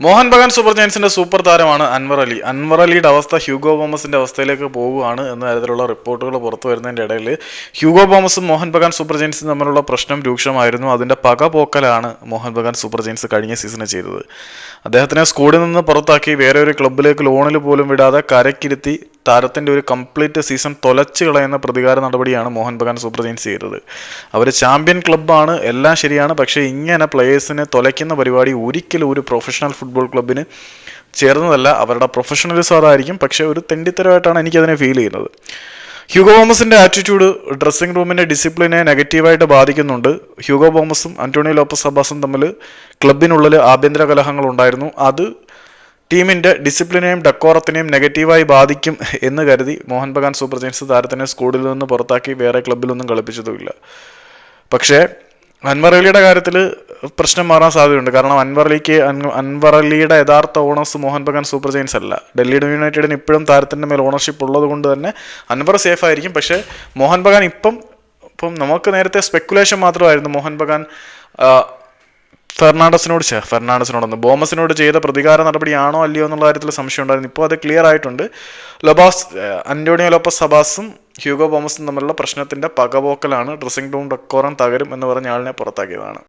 Mohan Bagan super ജയൻസിന്റെ super താരമാണ് അൻവർ അലി. അൻവർ അലിയുടെ അവസ്ഥ ഹ്യൂഗോ ബോമസിന്റെ അവസ്ഥയിലേക്ക് പോവുകയാണ് എന്ന തരത്തിലുള്ള റിപ്പോർട്ടുകൾ പുറത്തു വരുന്നതിന്റെ ഇടയിൽ ഹ്യൂഗോ ബോമസും മോഹൻ ബഗാൻ സൂപ്പർ ജയൻസും തമ്മിലുള്ള പ്രശ്നം രൂക്ഷമായിരുന്നു. അതിന്റെ പക പോക്കലാണ് മോഹൻ ബഗാൻ സൂപ്പർ ജയൻസ് കഴിഞ്ഞ സീസണിൽ ചെയ്തത്. അദ്ദേഹത്തിനെ സ്കൂളിൽ നിന്ന് പുറത്താക്കി വേറെ ഒരു ക്ലബിലേക്ക് ലോണിൽ പോലും വിടാതെ കരക്കിരുത്തി താരത്തിന്റെ ഒരു കംപ്ലീറ്റ് സീസൺ തൊലച്ചു കളയുന്ന പ്രതികാര നടപടിയാണ് മോഹൻ ബഗാൻ സൂപ്പർ ജയൻസ് ചെയ്തത്. അവർ ചാമ്പ്യൻ ക്ലബ്ബാണ് എല്ലാം ശരിയാണ് പക്ഷേ ഇങ്ങനെ പ്ലേയേഴ്സിനെ തൊലയ്ക്കുന്ന പരിപാടി ഒരിക്കലും ഒരു പ്രൊഫഷണൽ ഫുട്ബോൾ ക്ലബിന് ചേർന്നതല്ല. അവരുടെ പ്രൊഫഷണലിസം അതായിരിക്കും പക്ഷേ ഒരു തെണ്ടിത്തരമായിട്ടാണ് എനിക്കതിനെ ഫീൽ ചെയ്യുന്നത്. ഹ്യൂഗോ ബോമസിന്റെ ആറ്റിറ്റ്യൂഡ് ഡ്രസ്സിംഗ് റൂമിന്റെ ഡിസിപ്ലിനെ നെഗറ്റീവായിട്ട് ബാധിക്കുന്നുണ്ട്. ഹ്യൂഗോ ബോമസും അന്റോണിയോ ലോപ്പസ് അബ്ബാസും തമ്മിൽ ക്ലബിനുള്ളിൽ ആഭ്യന്തര കലഹങ്ങൾ ഉണ്ടായിരുന്നു. അത് ടീമിന്റെ ഡിസിപ്ലിനെയും ഡക്കോറത്തിനെയും നെഗറ്റീവായി ബാധിക്കും എന്ന് കരുതി മോഹൻ ബഗാൻ സൂപ്പർ ജയൻസ് താരത്തിനെ സ്കൂളിൽ നിന്ന് പുറത്താക്കി വേറെ ക്ലബിലൊന്നും കളിപ്പിച്ചതുമില്ല. പക്ഷേ അൻവർ അലിയുടെ കാര്യത്തിൽ പ്രശ്നം മാറാൻ സാധ്യതയുണ്ട്. കാരണം അൻവർ അലിക്ക് അൻവർ അലിയുടെ യഥാർത്ഥ owners Mohun Bagan super giants അല്ല. ഡൽഹി യുണൈറ്റഡിന് ഇപ്പോഴും താരത്തിന്റെ മേൽ ഓണർഷിപ്പ് ഉള്ളത് കൊണ്ട് തന്നെ അൻവർ സേഫ് ആയിരിക്കും. പക്ഷേ മോഹൻ ബഗാൻ ഇപ്പം ഇപ്പം നമുക്ക് നേരത്തെ സ്പെക്കുലേഷൻ മാത്രമായിരുന്നു മോഹൻ ബഗാൻ ഫെർണാണ്ടസിനോട് ചേ ഫെർണാണ്ടസിനോടൊന്ന്. ബോമസിനോട് ചെയ്ത പ്രതികാര നടപടിയാണോ അല്ലയോ എന്നുള്ള കാര്യത്തിൽ സംശയം ഉണ്ടായിരുന്നു. ഇപ്പോൾ അത് ക്ലിയർ ആയിട്ടുണ്ട്. ലൊബാസ് അന്റോണിയോ ലോപ്പസ് സബാസും ഹ്യൂഗോ ബോമസും തമ്മിലുള്ള പ്രശ്നത്തിന്റെ പകപോക്കലാണ് ഡ്രസ്സിംഗ് റൂം ഡെക്കോറം തകരും എന്ന് പറഞ്ഞ ആളിനെ പുറത്താക്കിയതാണ്.